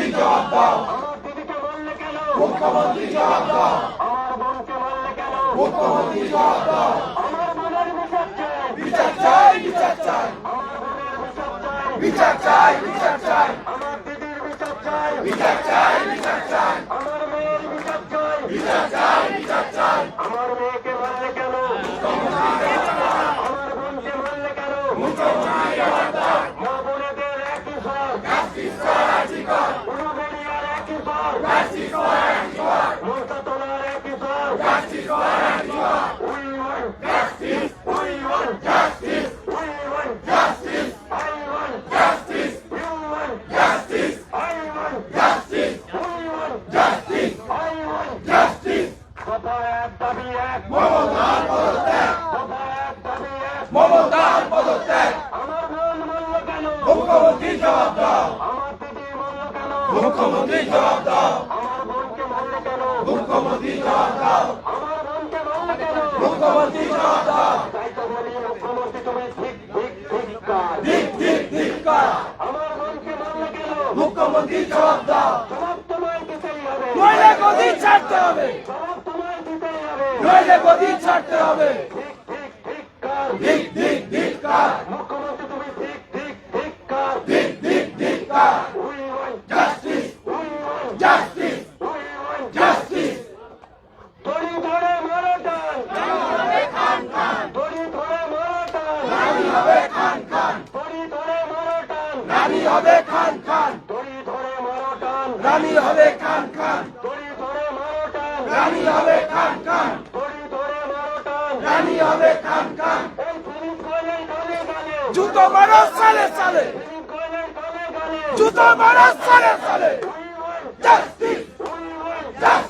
মুখ্যমন্ত্রী জবাব দাও মুখ্যমন্ত্রী জবাব দাও মুখ্যমন্ত্রী জবাব দাও বিচার চাই বিচার চাই বিচার চাই বিচার চাই বিচার চাই বিচার চাই আমার দিদির বিচার চাই বিচার চাই বিচার চাই আমার মেয়ের বিচার চাই বিচার চাই বিচার চাই আমার মেয়েকে মারলে কেন আমার বোনকে মারলে কেন মা বোনেদের একই সব উলুবেড়িয়ার একই সব মোস্তাতলার একই সব We want justice. We want justice. We want justice. I want justice. You want justice. I want justice. We want justice. I want justice. কথা এক দাবি এক মমতার পদত্যাগ কথা এক দাবি এক মমতার পদত্যাগ আমার বোন মূল্য কেন মুখ্যমন্ত্রী জবাব দাও মুখ্যমন্ত্রী জবাব দাও মুখ্যমন্ত্রী জবাব দাও মুখ্যমন্ত্রী জবাব দাও মুখ্যমন্ত্রী জবাব দাও ছাড়তে হবে নইলে গদি ছাড়তে হবে ঠিক ঠিক ঠিক ঠিক ঠিক ঠিক কর মুখ্যমন্ত্রী তুমি ঠিক ঠিক ঠিক কাজ ঠিক ঠিক ঠিক কর we want justice we want justice we want justice দড়ি ধরে মারো টান দড়ি ধরে মারো টান রানী হবে খান খান দড়ি ধরে মারো টান রানী হবে খান খান। দড়ি ধরে মারো টান। রানী হবে খান খান। দড়ি ধরে মারো টান। রানী হবে খান খান। দড়ি ধরে মারো টান। রানী হবে খান খান। জুতো মারো সালে সালে। জুতো মারো সালে সালে। জাস্টিস। জাস্টিস।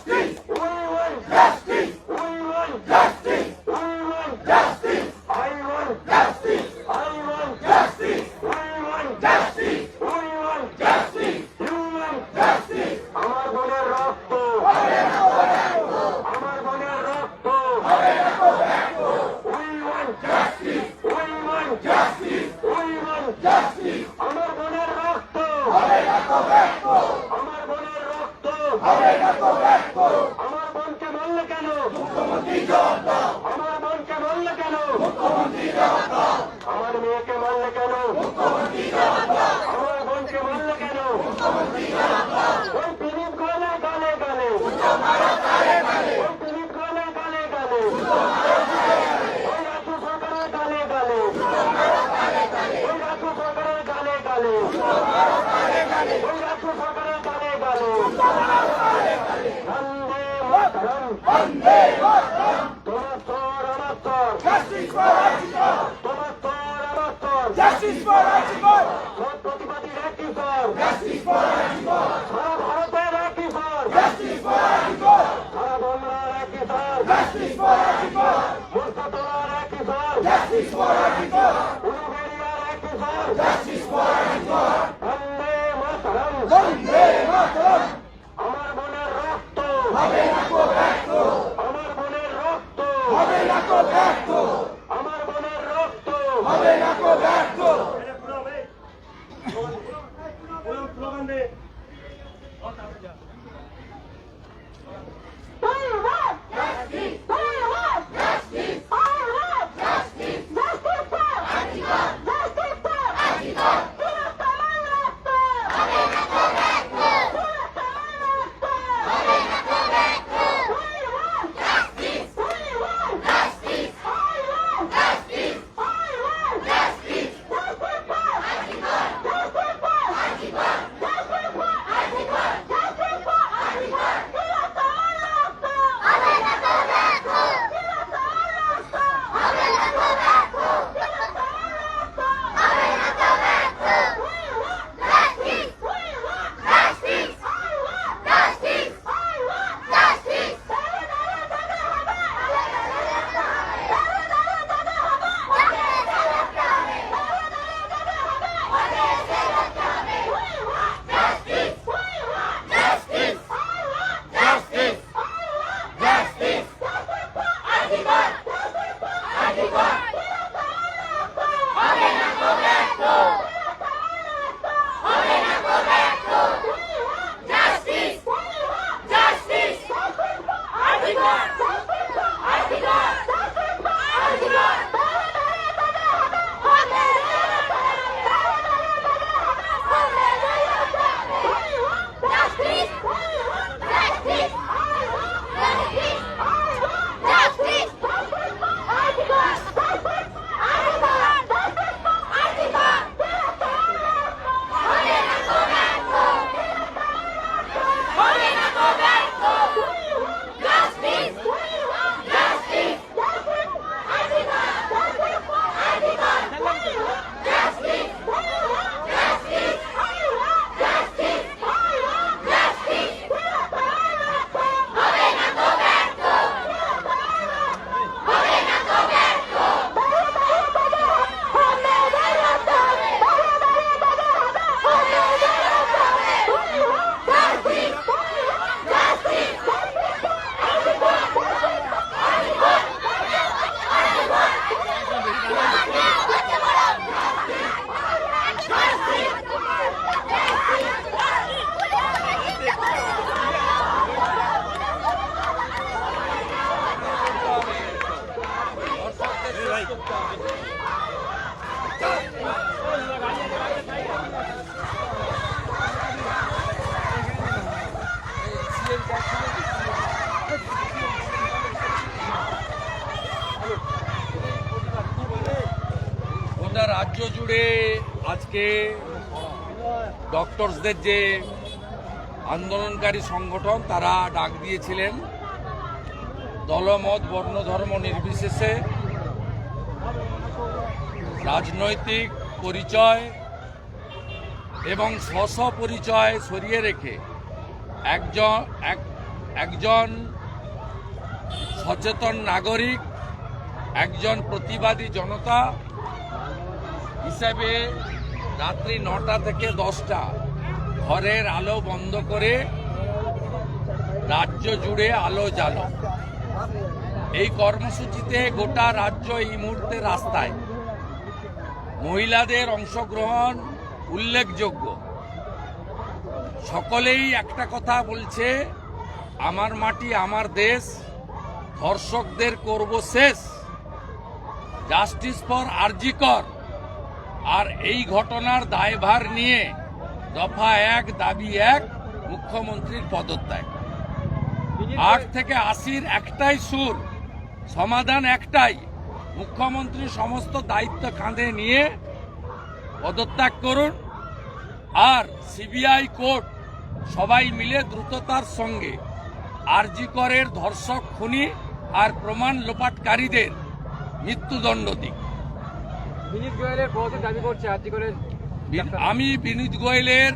আমার বোনকে মারলে কেন? আমার বোনকে মারলে কেন? আমার মেয়েকে মারলে কেন? আমার বোনকে মারলে কেন? ওই দিলীপ গালে গালে গালে। ওই দিলীপ গালে গালে। গালে ওই রাজ্য সরকারের গালে গালে। ওই ওই রাজ্য সরকারের গালে গালে বন্দে মাতরম। বন্দে ਬੰਦੇ ਉਹ ਤਾਂ ਜਾ জুড়ে আজকে ডক্টরসদের যে আন্দোলনকারী সংগঠন, তারা ডাক দিয়েছিলেন। দলমত, বর্ণ, ধর্ম নির্বিশেষে রাজনৈতিক পরিচয় এবং স্ব পরিচয় সরিয়ে রেখে একজন, এক, একজন সচেতন নাগরিক, একজন প্রতিবাদী জনতা হিসেবে রাত্রি নটা থেকে দশটা ঘরের আলো বন্ধ করে রাজ্য জুড়ে আলো জ্বালো। এই কর্মসূচিতে গোটা রাজ্য এই মুহূর্তে রাস্তায়। মহিলাদের অংশগ্রহণ উল্লেখযোগ্য। সকলেই একটা কথা বলছে, আমার মাটি, আমার দেশ, ধর্ষকদের করব শেষ। জাস্টিস ফর আরজিকর আর এই ঘটনার দায়ভার নিয়ে দফা এক, দাবি এক, মুখ্যমন্ত্রীর পদত্যাগ। আট থেকে আশির একটাই সুর, সমাধান একটাই। মুখ্যমন্ত্রী সমস্ত দায়িত্ব কাঁধে নিয়ে পদত্যাগ করুন। আর সিবিআই কোর্ট সবাই মিলে দ্রুততার সঙ্গে আরজি করের ধর্ষক খুনি আর প্রমাণ লোপাটকারীদের মৃত্যুদণ্ড দিক। বিনীত গোয়েলের পদত্যাগ দাবি করছে আর্জি করে আমি বিনীত গোয়েলের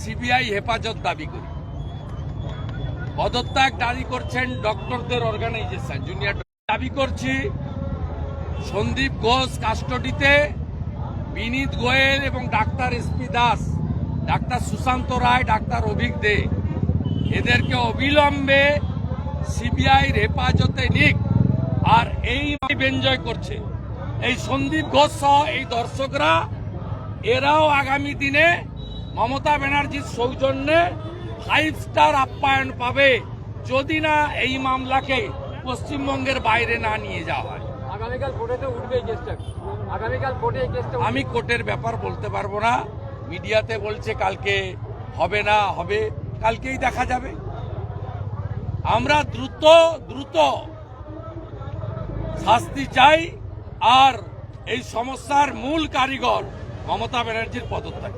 সিবিআই হেফাজত দাবি করি। পদত্যাগ দাবি করছেন ডক্টরদের অর্গানাইজেশন জুনিয়র দাবি করছি সন্দীপ ঘোষ কাস্টডিতে বিনীত গোয়েল এবং doctor SP Das doctor Sushanta Roy doctor Abhik De. এদেরকে অবিলম্বে সিবিআই হেফাজতে নিক আর এই এনজয় করছে। এই সন্দীপ ঘোষ সহ এই দর্শকরা এরাও আগামী দিনে মমতা ব্যানার্জির সৌজন্যে ফাইভ স্টার আপ্যায়ন পাবে যদি না এই মামলাকে পশ্চিমবঙ্গের বাইরে না নিয়ে যাওয়া হয়। আমি কোর্টের ব্যাপার বলতে পারব না। মিডিয়াতে বলছে কালকে হবে না হবে কালকেই দেখা যাবে। আমরা দ্রুত দ্রুত শাস্তি চাই। আর এই সমস্যার মূল কারিগর মমতা ব্যানার্জির পদত্যাগ